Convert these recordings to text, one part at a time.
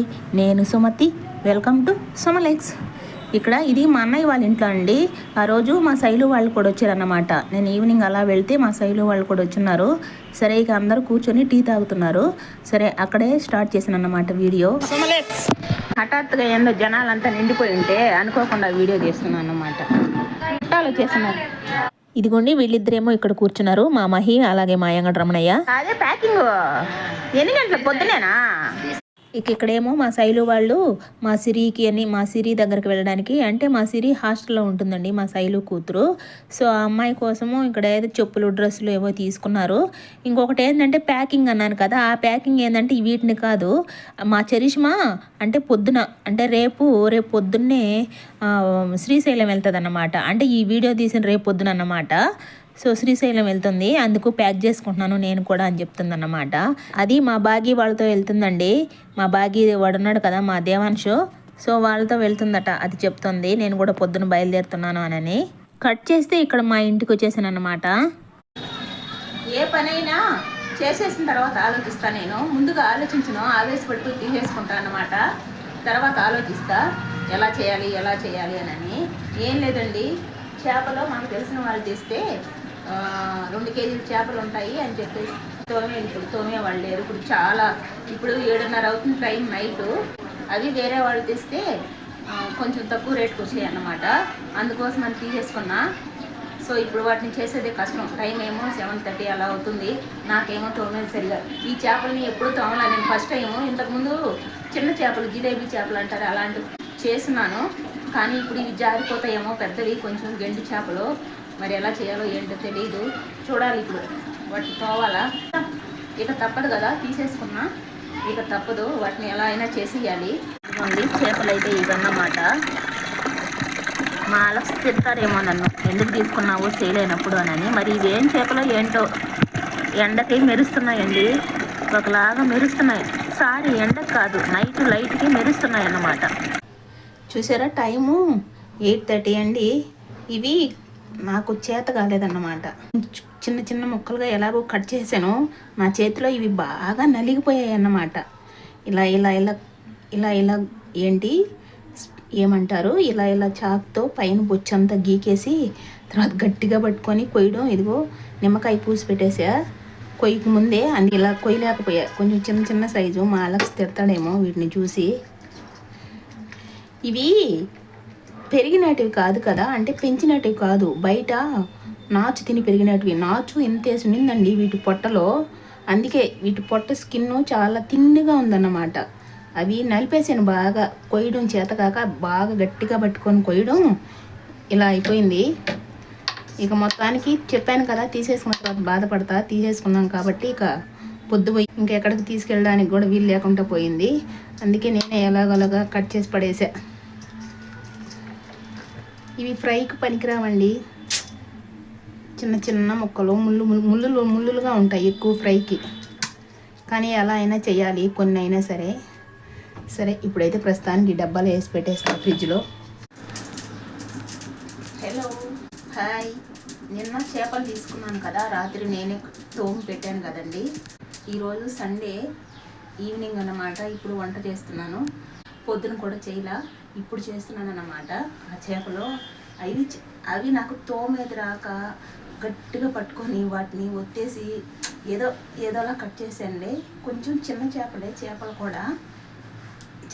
Hi నేను Sumathi. Welcome to సుమలెక్స్ ఇక్కడ ఇది మా అన్నయ్య వాళ్ళ ఇంట్లో అండి. ఆ రోజు మా శైలు వాళ్ళు కూడా వచ్చారన్నమాట. నేను ఈవినింగ్ అలా వెళ్తే మా శైలు వాళ్ళు కూడా వచ్చున్నారు. సరే ఇక అందరూ కూర్చొని టీ తాగుతున్నారు. సరే అక్కడే స్టార్ట్ చేశాను అన్నమాట వీడియో. సుమలెక్స్ హఠాత్తుగా ఏందో జనాలంతా నిండిపోయి ఉంటే అనుకోకుండా వీడియో చేస్తున్నాను అన్నమాట చుట్టాలు ఇదిగోండి వీళ్ళిద్దరేమో ఇక్కడ కూర్చున్నారు. మా మహి అలాగే మా యంగ రమణయ్య అదే ప్యాకింగ్. ఎన్ని గంటల పొద్దునేనా? ఇక ఇక్కడేమో మా శైలు వాళ్ళు మా సిరికి అని మా సిరి దగ్గరికి వెళ్ళడానికి అంటే మా సిరి హాస్టల్లో ఉంటుందండి మా శైలు కూతురు. సో ఆ అమ్మాయి కోసము ఇక్కడ ఏదో చెప్పులు డ్రెస్సులు ఏవో తీసుకున్నారు. ఇంకొకటి ఏంటంటే ప్యాకింగ్ అన్నాను కదా ఆ ప్యాకింగ్ ఏంటంటే వీటిని కాదు మా చరిష్మా అంటే పొద్దున అంటే రేపు రేపు పొద్దున్నే శ్రీశైలం వెళ్తుంది అన్నమాట అంటే ఈ వీడియో తీసిన రేపు పొద్దున అన్నమాట. సో శ్రీశైలం వెళ్తుంది. అందుకు ప్యాక్ చేసుకుంటున్నాను నేను కూడా అని చెప్తుంది అన్నమాట అది మా బాగి వాళ్ళతో వెళ్తుందండి. మా బాగి వాడున్నాడు కదా మా దేవాంశు సో వాళ్ళతో వెళ్తుందట అది చెప్తుంది. నేను కూడా పొద్దున బయలుదేరుతున్నాను అని కట్ చేస్తే ఇక్కడ మా ఇంటికి వచ్చేసాను అనమాట ఏ పనైనా చేసేసిన తర్వాత ఆలోచిస్తా నేను. ముందుగా ఆలోచించను ఆవేశపడుతూ తీసేసుకుంటా అనమాట తర్వాత ఆలోచిస్తా ఎలా చేయాలి ఎలా చేయాలి అని ఏం లేదండి. చేపలు మనకు తెలిసిన వాళ్ళు తెస్తే రెండు కేజీలు చేపలు ఉంటాయి అని చెప్పేసి తోమే ఇప్పుడు తోమే వాళ్ళు లేరు. ఇప్పుడు చాలా ఇప్పుడు ఏడున్నర అవుతుంది టైం నైట్. అవి వేరే వాళ్ళు తెస్తే కొంచెం తక్కువ రేట్కి వచ్చాయి అన్నమాట. అందుకోసం అని తీసేసుకున్నా. సో ఇప్పుడు వాటిని చేసేదే కష్టం. టైం ఏమో సెవెన్ థర్టీ అలా అవుతుంది. నాకేమో తోమేది సరిగా. ఈ చేపలని ఎప్పుడు తోమలా? నేను ఫస్ట్ టైం ఇంతకుముందు చిన్న చేపలు జిలేబీ చేపలు అంటారు అలాంటివి చేస్తున్నాను. కానీ ఇప్పుడు ఇవి జారిపోతాయేమో పెద్దవి కొంచెం గెండి చేపలు. మరి ఎలా చేయాలో ఏంటో తెలియదు చూడాలి ఇప్పుడు. వాటిని పోవాలా? ఇక తప్పదు కదా తీసేసుకున్నా. ఇక తప్పదు. వాటిని ఎలా అయినా చేసేయాలి. ఇదిగోండి చేపలు అయితే ఇవన్నమాట. మా అలక్స్ తిడతారేమో నన్ను. ఎందుకు తీసుకున్నావు చేయలేనప్పుడు అని మరి ఇవేం చేపలో ఏంటో? ఎండకి మెరుస్తున్నాయండి. ఒకలాగా మెరుస్తున్నాయి. సారీ ఎండకు కాదు. నైట్ లైట్కి మెరుస్తున్నాయి అన్నమాట చూసారా టైము? ఎయిట్ థర్టీ అండి. ఇవి నాకు చేత కాలేదన్నమాట. చిన్న చిన్న ముక్కలుగా ఎలాగో కట్ చేశాను. నా చేతిలో ఇవి బాగా నలిగిపోయాయి అన్నమాట ఇలా ఇలా ఇలా ఇలా ఇలా ఏంటి? ఏమంటారు? ఇలా ఇలా చాక్తో పైన బొచ్చంతా గీకేసి తర్వాత గట్టిగా పట్టుకొని కొయ్యడం. ఇదిగో నిమ్మకాయ పూసి పెట్టేసా. కొయ్యకు ముందే అన్ని ఇలా కొయ్యలేకపోయా. కొంచెం చిన్న చిన్న సైజు మా అలక్స్ తిడతాడేమో వీటిని చూసి. ఇవి పెరిగినటివి కాదు కదా అంటే పెంచినటివి కాదు. బయట నాచు తిని పెరిగినటివి. నాచు ఇంతేసి ఉండిందండి వీటి పొట్టలో. అందుకే వీటి పొట్ట స్కిన్ చాలా తిన్నుగా ఉందన్నమాట. అవి నలిపేసాను బాగా. కొయ్యడం చేతకాక బాగా గట్టిగా పట్టుకొని కొయ్యడం ఇలా అయిపోయింది. ఇక మొత్తానికి చెప్పాను కదా తీసేసుకున్న తర్వాత బాధపడతా తీసేసుకున్నాం కాబట్టి ఇక పొద్దుపోయి ఇంకెక్కడికి తీసుకెళ్ళడానికి కూడా వీలు లేకుండా పోయింది. అందుకే నేనే ఎలాగోలాగా కట్ చేసి పడేసా. ఇవి ఫ్రైకి పనికిరావండి. చిన్న చిన్న ముక్కలు ముళ్ళు ముళ్ళు- ముళ్ళులు ముళ్ళులుగా ఉంటాయి ఎక్కువ ఫ్రైకి. కానీ ఎలా అయినా చేయాలి కొన్ని అయినా సరే. సరే ఇప్పుడైతే ప్రస్తుతానికి డబ్బాలో వేసి పెట్టేస్తాను ఫ్రిడ్జ్లో. హలో హాయ్ నిన్న చేపలు తీసుకున్నాను కదా రాత్రి నేనే తోము పెట్టాను కదండి. ఈరోజు సండే ఈవినింగ్ అన్నమాట ఇప్పుడు వంట చేస్తున్నాను. పొద్దున కూడా చేయలా. ఇప్పుడు చేస్తున్నాను అన్నమాట ఆ చేపలు అవి అవి నాకు తోమేది రాక గట్టిగా పట్టుకొని వాటిని ఒత్తేసి ఏదో ఏదోలా కట్ చేసానులే కొంచెం చిన్న చేపలే చేపలు కూడా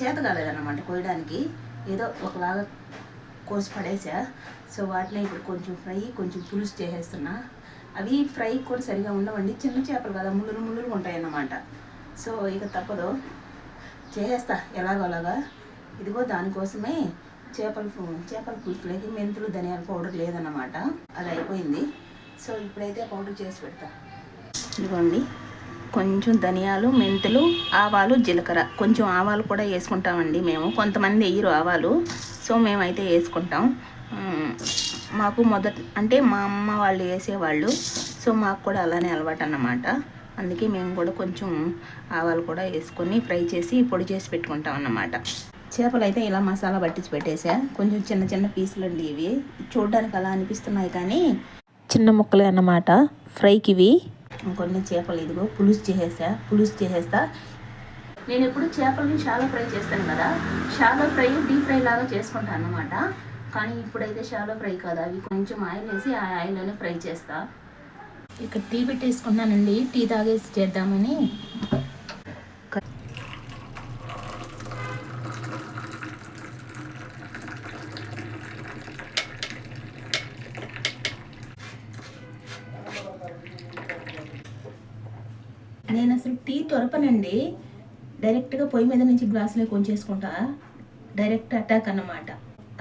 చేత కాలేదన్నమాట కోయడానికి ఏదో ఒకలాగా కోసి పడేసా. సో వాటిని ఇప్పుడు కొంచెం ఫ్రై కొంచెం పులుసు చేసేస్తున్నా. అవి ఫ్రై కూడా సరిగా ఉండవండి. చిన్న చేపలు కదా ముళ్ళులు ముళ్ళులు ఉంటాయన్నమాట. సో ఇక తప్పదు. చేసేస్తా ఎలాగోలాగా ఇదిగో దానికోసమే చేపల చేపల పులుసులకి మెంతులు ధనియాల పౌడర్ లేదన్నమాట. అది అయిపోయింది. సో ఇప్పుడైతే పౌడర్ చేసి పెడతా. ఇదిగోండి. కొంచెం ధనియాలు మెంతులు ఆవాలు జీలకర్ర. కొంచెం ఆవాలు కూడా వేసుకుంటామండి మేము. కొంతమంది వేయరు ఆవాలు. సో మేమైతే వేసుకుంటాం. మాకు మొదట అంటే మా అమ్మ వాళ్ళు వేసేవాళ్ళు. సో మాకు కూడా అలానే అలవాటు అన్నమాట అందుకే మేము కూడా కొంచెం ఆవాలు కూడా వేసుకొని ఫ్రై చేసి పొడి చేసి పెట్టుకుంటాం అన్నమాట చేపలు అయితే ఇలా మసాలా పట్టించి పెట్టేసా. కొంచెం చిన్న చిన్న పీసులు అండి ఇవి. చూడడానికి అలా అనిపిస్తున్నాయి కానీ చిన్న ముక్కలే అన్నమాట. ఫ్రైకి ఇవి. ఇంకొన్ని చేపలు ఇదిగో పులుసు చేసేసా. పులుసు చేసేస్తా. నేను ఎప్పుడు చేపలని షాలో ఫ్రై చేస్తాను కదా. షాలో ఫ్రై డీప్ ఫ్రై లాగా చేసుకుంటాను అనమాట కానీ ఇప్పుడైతే షాలో ఫ్రై కాదు. అవి కొంచెం ఆయిల్ వేసి ఆ ఆయిల్లోనే ఫ్రై చేస్తా. ఇక్కడ టీ పెట్టేసుకున్నానండి. టీ తాగేసి చేద్దామని. నేను అసలు టీ తొరపనండి. డైరెక్ట్గా పొయ్యి మీద నుంచి గ్లాసులో కొంచేసుకుంటా డైరెక్ట్ అటాక్ అన్నమాట.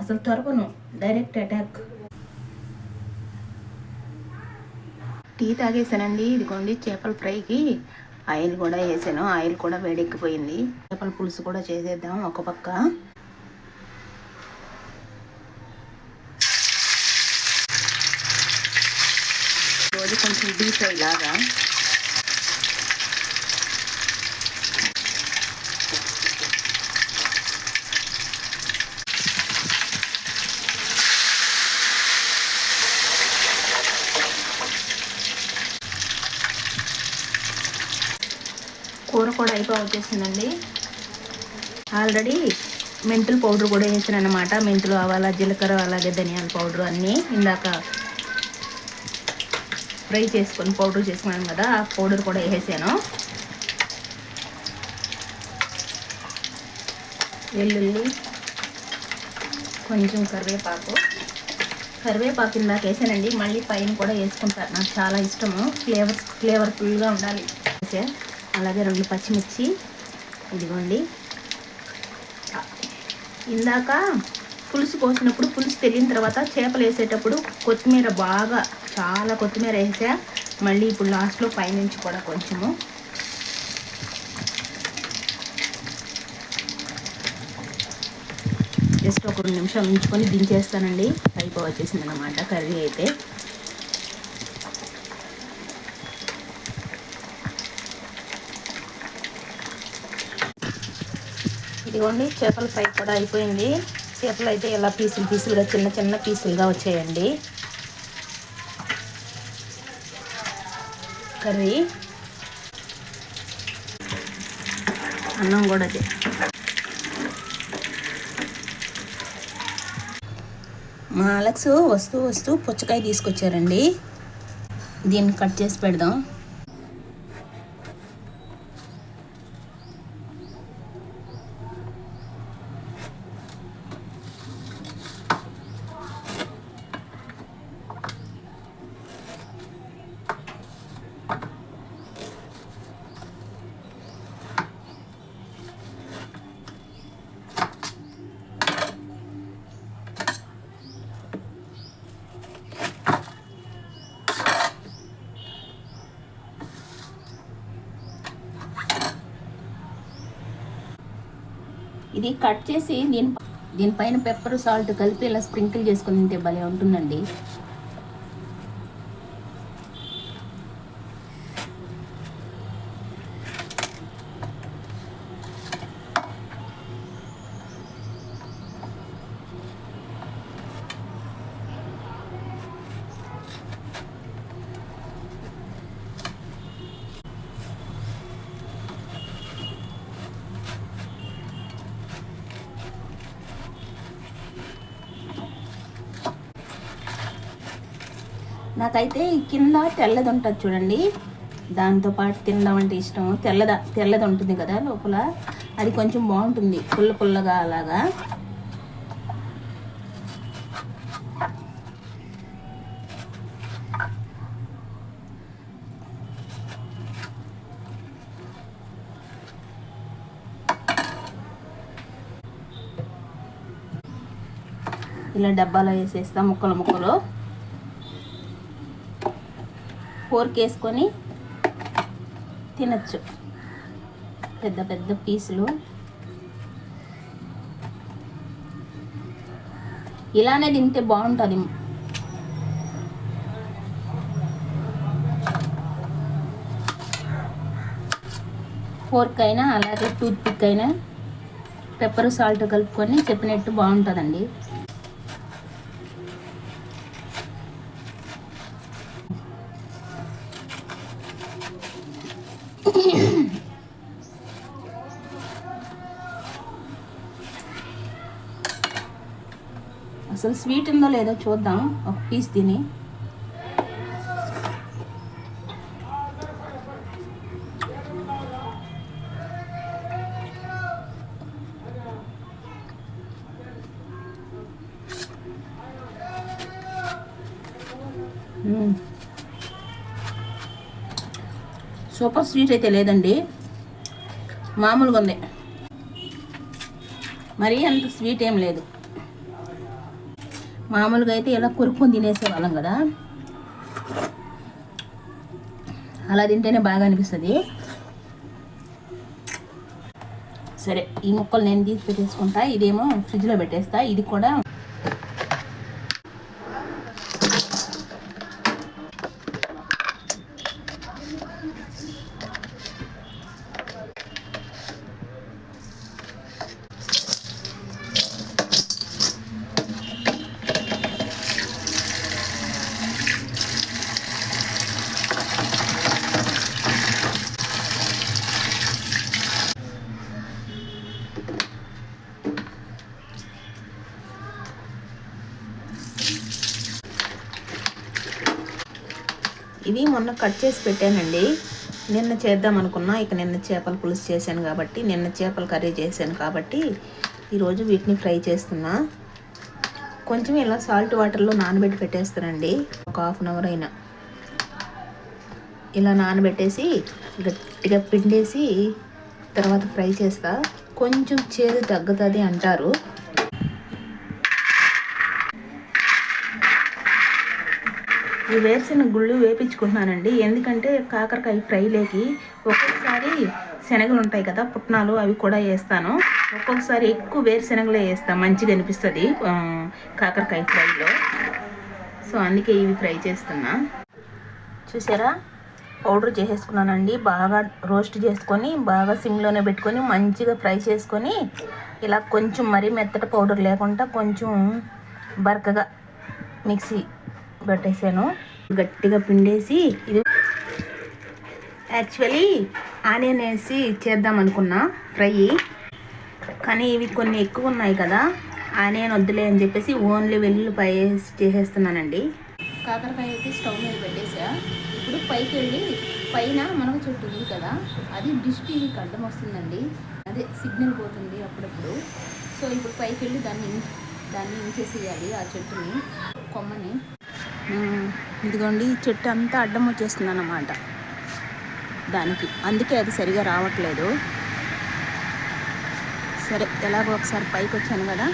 అసలు తొరపను. డైరెక్ట్ అటాక్ టీ తాగేసానండి. ఇదిగోండి చేపల ఫ్రైకి. ఆయిల్ కూడా వేసాను. ఆయిల్ కూడా వేడెక్కిపోయింది. చేపల పులుసు కూడా చేసేద్దాం ఒక పక్క. రోజు కొంచెం డీప్ ఫ్రై లాగా. కూర వచ్చేసిందండి. ఆల్రెడీ మెంతులు పౌడర్ కూడా వేసాను అనమాట మెంతులు ఆవాల జీలకర్ర అలాగే ధనియాల పౌడర్ అన్నీ ఇందాక ఫ్రై చేసుకొని పౌడర్ చేసుకున్నాను కదా ఆ పౌడర్ కూడా వేసాను. వెల్లుల్లి కొంచెం కరివేపాకు. కరివేపాకు ఇందాక వేసానండి. మళ్ళీ పైన కూడా వేసుకుంటారు. నాకు చాలా ఇష్టము. ఫ్లేవర్ ఫ్లేవర్ఫుల్గా ఉండాలి. వేసే అలాగే రెండు పచ్చిమిర్చి ఇదిగోండి. ఇందాక పులుసు పోసినప్పుడు పులుసు తెలియని తర్వాత చేపలు వేసేటప్పుడు కొత్తిమీర బాగా చాలా కొత్తిమీర వేసా. మళ్ళీ ఇప్పుడు లాస్ట్లో పైనుంచి కూడా కొంచెము. జస్ట్ ఒక రెండు నిమిషాలు ఉంచుకొని దించేస్తానండి. అయిపో వచ్చేసింది అనమాట కర్రీ అయితే. ఇదిగోండి చేపల ఫ్రై కూడా అయిపోయింది. చేపలు అయితే ఇలా పీసులు పీసులుగా చిన్న చిన్న పీసులుగా వచ్చాయండి. కర్రీ. అన్నం కూడా అదే. మా అలెక్స్ వస్తూ వస్తూ పుచ్చకాయ తీసుకొచ్చారండి. దీన్ని కట్ చేసి పెడదాం. ఇది కట్ చేసి దీని దీనిపైన పెప్పర్ సాల్ట్ కలిపి ఇలా స్ప్రింకిల్ చేసుకుని తింటే భలే ఉంటుందండి. నాకైతే కింద తెల్లది ఉంటుంది చూడండి. దాంతో పాటు తినడం అంటే ఇష్టం. తెల్లద తెల్లది ఉంటుంది కదా లోపల. అది కొంచెం బాగుంటుంది. పుల్ల పుల్లగా అలాగా. ఇలా డబ్బాలో వేసేస్తాం ముక్కలు ముక్కలు. ఫోర్క్ వేసుకొని తినచ్చు. పెద్ద పెద్ద పీసులు. ఇలానే తింటే బాగుంటుంది. ఫోర్క్ అయినా అలాగే టూత్ పిక్ అయినా పెప్పర్ సాల్ట్ కలుపుకొని చెప్పినట్టు బాగుంటుందండి. అసలు స్వీట్ ఉందో లేదో చూద్దాం. ఒక పీస్ తిని. స్వీట్ అయితే లేదండి. మామూలుగా ఉంది. మరీ అంత స్వీట్ ఏం లేదు. మామూలుగా అయితే ఇలా కొరుక్కొని తినేసేవాళ్ళం కదా. అలా తింటేనే బాగా అనిపిస్తుంది. సరే ఈ ముక్కలు నేను తీసి పెట్టేసుకుంటా. ఇదేమో ఫ్రిడ్జ్లో పెట్టేస్తా. ఇది కూడా ఇవి మొన్న కట్ చేసి పెట్టానండి. నిన్న చేద్దాం అనుకున్నా ఇక నిన్న చేపల పులుసు చేశాను కాబట్టి నిన్న చేపల కర్రీ చేశాను కాబట్టి ఈరోజు వీటిని ఫ్రై చేస్తున్నా. కొంచెం ఇలా సాల్ట్ వాటర్లో నానబెట్టి పెట్టేస్తానండి. ఒక హాఫ్ అన్ అవర్ అయినా. ఇలా నానబెట్టేసి గట్టిగా పిండేసి తర్వాత ఫ్రై చేస్తా. కొంచెం చేదు తగ్గుతుంది అంటారు. ఈ వేరుశెనగ గుళ్ళు వేపించుకుంటున్నానండి. ఎందుకంటే కాకరకాయ ఫ్రైలేకి ఒక్కొక్కసారి శనగలు ఉంటాయి కదా పుట్నాలు అవి కూడా వేస్తాను. ఒక్కొక్కసారి ఎక్కువ వేరుశెనగలే వేస్తాను మంచిగా అనిపిస్తుంది కాకరకాయ ఫ్రైలో. సో అందుకే ఇవి ఫ్రై చేస్తున్నా. చూసారా? పౌడర్ చేసేసుకున్నానండి. బాగా రోస్ట్ చేసుకొని బాగా సిమ్లోనే పెట్టుకొని మంచిగా ఫ్రై చేసుకొని ఇలా కొంచెం మరీ మెత్తటి పౌడర్ లేకుండా కొంచెం బరకగా మిక్సీ పెట్టేసాను. గట్టిగా పిండేసి ఇది యాక్చువల్లీ ఆనియన్ వేసి చేద్దాం అనుకున్నా ఫ్రై. కానీ ఇవి కొన్ని ఎక్కువ ఉన్నాయి కదా ఆనియన్ వద్దులే అని చెప్పేసి ఓన్లీ వెల్లుల్లిపాయ వేసి చేసేస్తున్నానండి. కాకరకాయ అయితే స్టవ్ మీద పెట్టేసా. ఇప్పుడు పైకి వెళ్ళి పైన మనకు చెట్టు ఉంది కదా అది డిష్ టీవీకి అడ్డం వస్తుందండి. అదే సిగ్నల్ పోతుంది అప్పుడప్పుడు. సో ఇప్పుడు పైకి వెళ్ళి దాన్ని దాన్ని ఇంచేసేయాలి ఆ చెట్టుని కొమ్మని. ఇదిగోండి చెట్టు అంతా అడ్డం వచ్చేస్తుంది అన్నమాట దానికి. అందుకే అది సరిగా రావట్లేదు. సరే ఎలాగో ఒకసారి పైకి వచ్చాను కదా.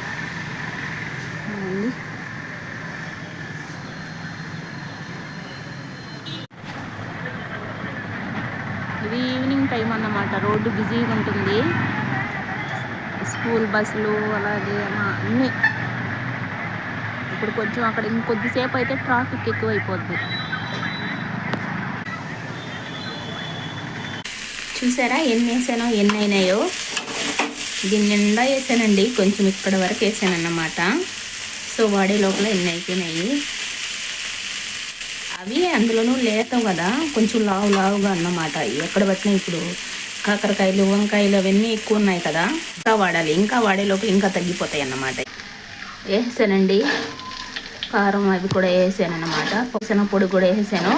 ఇది ఈవినింగ్ టైం అన్నమాట. రోడ్డు బిజీగా ఉంటుంది. స్కూల్ బస్సులు అలాగే అన్నీ ఇప్పుడు కొంచెం అక్కడ ఇంకొద్దిసేపు అయితే ట్రాఫిక్ ఎక్కువ అయిపోద్ది చూసారా ఎన్ని వేసానో ఎన్ని అయినాయో? దీని నిండా వేసానండి. కొంచెం ఇక్కడ వరకు వేసాను అన్నమాట సో వాడే లోపల ఎన్ని అయిపోయినాయి? అవి అందులోనూ లేత కదా. కొంచెం లావు లావుగా అన్నమాట. ఎక్కడ పట్టినా ఇప్పుడు కాకరకాయలు వంకాయలు అవన్నీ ఎక్కువ ఉన్నాయి కదా. ఇంకా వాడాలి. ఇంకా వాడే లోపల ఇంకా తగ్గిపోతాయి అన్నమాట. వేసానండి. కారం అవి కూడా వేసాను అనమాట పొసన పొడి కూడా వేసాను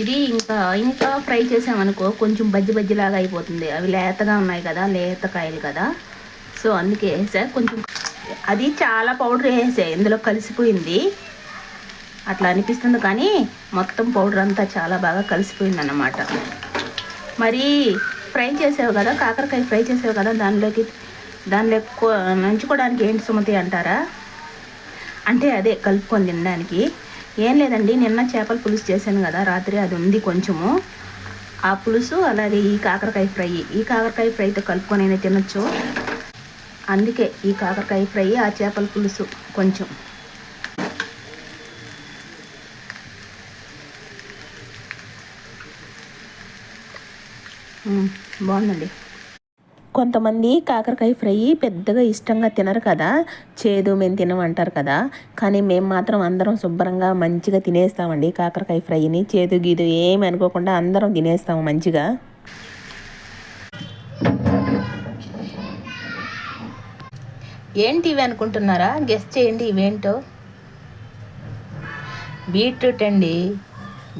ఇది ఇంకా ఇంకా ఫ్రై చేసామనుకో కొంచెం బజ్జి బజ్జిలాగా అయిపోతుంది. అవి లేతగా ఉన్నాయి కదా లేత కాయలు కదా. సో అందుకే వేసా. కొంచెం అది చాలా పౌడర్ వేసా ఇందులో కలిసిపోయింది. అట్లా అనిపిస్తుంది కానీ మొత్తం పౌడర్ అంతా చాలా బాగా కలిసిపోయింది అన్నమాట మరి ఫ్రై చేసావు కదా కాకరకాయ ఫ్రై చేసావు కదా దానిలోకి దానిలో ఎక్కువ నంచుకోవడానికి ఏంటి సుమతి అంటారా? అంటే అదే కలుపుకొని తినడానికి. ఏం లేదండి నిన్న చేపల పులుసు చేశాను కదా రాత్రి అది ఉంది కొంచెము. ఆ పులుసు అలాగే ఈ కాకరకాయ ఫ్రై. ఈ కాకరకాయ ఫ్రైతో కలుపుకొని అయినా తినొచ్చు. అందుకే ఈ కాకరకాయ ఫ్రై ఆ చేపల పులుసు కొంచెం. బాగుందండి. కొంతమంది కాకరకాయ ఫ్రై పెద్దగా ఇష్టంగా తినరు కదా. చేదు మేము తినమంటారు కదా. కానీ మేము మాత్రం అందరం శుభ్రంగా మంచిగా తినేస్తామండి కాకరకాయ ఫ్రైని. చేదు గీదు ఏమి అనుకోకుండా అందరం తినేస్తాము మంచిగా. ఏంటి ఇవి అనుకుంటున్నారా? గెస్ట్ చేయండి ఇవేంటో. బీట్రూట్ అండి.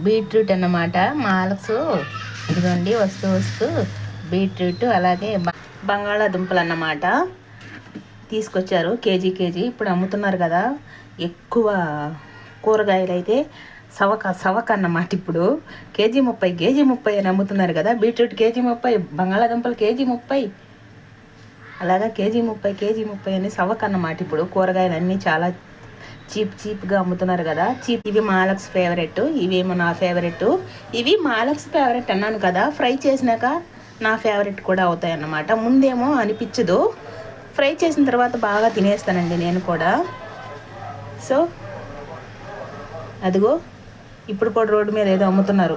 బీట్రూట్ అన్నమాట. మాలక్స్ ఇదిగోండి వస్తూ వస్తూ బీట్రూట్ అలాగే బంగాళాదుంపలు అన్నమాట తీసుకొచ్చారు కేజీ కేజీ. ఇప్పుడు అమ్ముతున్నారు కదా ఎక్కువ కూరగాయలు అయితే సవక సవక అన్నమాట ఇప్పుడు. కేజీ ముప్పై కేజీ ముప్పై అని అమ్ముతున్నారు కదా బీట్రూట్ కేజీ ముప్పై బంగాళాదుంపలు కేజీ ముప్పై. అలాగా కేజీ ముప్పై కేజీ ముప్పై అని సవక అన్నమాట ఇప్పుడు కూరగాయలు అన్నీ చాలా చీప్ చీప్గా అమ్ముతున్నారు కదా. చీప్ ఇవి మాలక్స్ ఫేవరెట్ ఇవేమో నా ఫేవరెట్. ఇవి మాలక్స్ ఫేవరెట్ అన్నాను కదా ఫ్రై చేసినాక నా ఫేవరెట్ కూడా అవుతాయి అన్నమాట ముందేమో అనిపించదు. ఫ్రై చేసిన తర్వాత బాగా తినేస్తానండి నేను కూడా. సో అదిగో ఇప్పుడు కూడా రోడ్డు మీద ఏదో అమ్ముతున్నారు.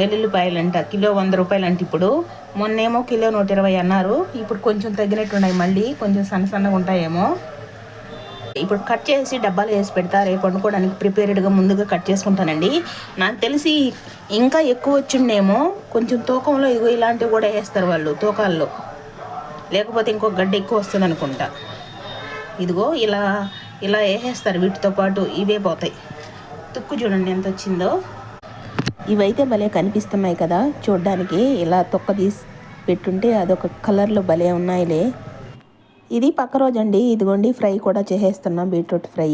వెల్లుల్లిపాయలు అంట కిలో వంద రూపాయలు అంట ఇప్పుడు. మొన్నేమో కిలో నూట ఇరవై అన్నారు. ఇప్పుడు కొంచెం తగ్గినట్టు ఉన్నాయి మళ్ళీ కొంచెం సన్న సన్నగా ఉంటాయేమో. ఇప్పుడు కట్ చేసి డబ్బాలు వేసి పెడతా రేపు వండుకోవడానికి ప్రిపేర్డ్గా ముందుగా కట్ చేసుకుంటానండి. నాకు తెలిసి ఇంకా ఎక్కువ వచ్చిండేమో కొంచెం తూకంలో ఇగో ఇలాంటివి కూడా వేస్తారు వాళ్ళు తూకాల్లో. లేకపోతే ఇంకో గడ్డ ఎక్కువ వస్తుంది అనుకుంటా. ఇదిగో ఇలా ఇలా వేసేస్తారు వీటితో పాటు ఇవే పోతాయి. తుక్కు చూడండి ఎంత వచ్చిందో. ఇవైతే భలే కనిపిస్తున్నాయి కదా చూడ్డానికి. ఇలా తొక్క తీసి పెట్టుంటే అదొక కలర్లో భలే ఉన్నాయిలే. ఇది పక్క రోజు అండి ఇదిగోండి ఫ్రై కూడా చేసేస్తున్నాం బీట్రూట్ ఫ్రై.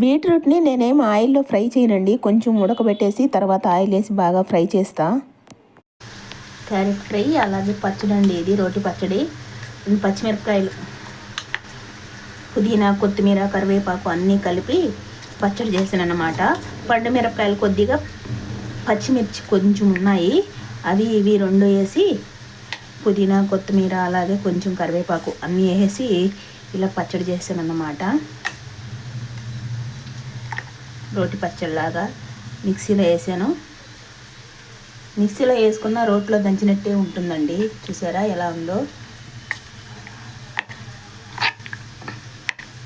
బీట్రూట్ని నేనేం ఆయిల్లో ఫ్రై చేయనండి. కొంచెం ఉడకబెట్టేసి తర్వాత ఆయిల్ వేసి బాగా ఫ్రై చేస్తా. క్యారెట్ ఫ్రై అలాగే పచ్చడి అండి ఇది రోటి పచ్చడి. పచ్చిమిరపకాయలు పుదీనా కొత్తిమీర కరివేపాకు అన్నీ కలిపి పచ్చడి చేసాను అన్నమాట పండు మిరపకాయలు కొద్దిగా పచ్చిమిర్చి కొంచెం ఉన్నాయి. అవి ఇవి రెండు వేసి పుదీనా కొత్తిమీర అలాగే కొంచెం కరివేపాకు అన్నీ వేసి ఇలా పచ్చడి చేశాను అన్నమాట రోటి పచ్చడిలాగా మిక్సీలో వేసాను. మిక్సీలో వేసుకున్న రోట్లో దంచినట్టే ఉంటుందండి. చూసారా ఎలా ఉందో?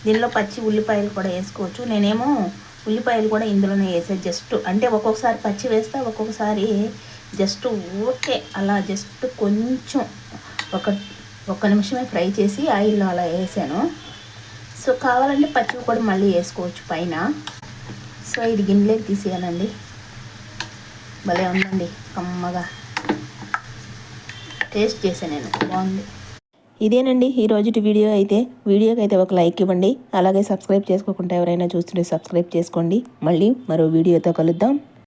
దీనిలో పచ్చి ఉల్లిపాయలు కూడా వేసుకోవచ్చు. నేనేమో ఉల్లిపాయలు కూడా ఇందులోనే వేసాను జస్ట్ అంటే ఒక్కొక్కసారి పచ్చి వేస్తా ఒక్కొక్కసారి జస్ట్ ఓకే అలా జస్ట్ కొంచెం ఒక ఒక్క నిమిషమే ఫ్రై చేసి ఆయిల్లో అలా వేసాను. సో కావాలంటే పచ్చివి కూడా మళ్ళీ వేసుకోవచ్చు పైన. సో ఇది గిన్నెలోకి తీసేయాలండి. భలే ఉందండి కమ్మగా. టేస్ట్ చేశాను నేను బాగుంది. ఇదేనండి ఈరోజుటి వీడియో అయితే. వీడియోకి అయితే ఒక లైక్ ఇవ్వండి. అలాగే సబ్స్క్రైబ్ చేసుకోకుండా ఎవరైనా చూస్తుంటే సబ్స్క్రైబ్ చేసుకోండి. మళ్ళీ మరో వీడియోతో కలుద్దాం.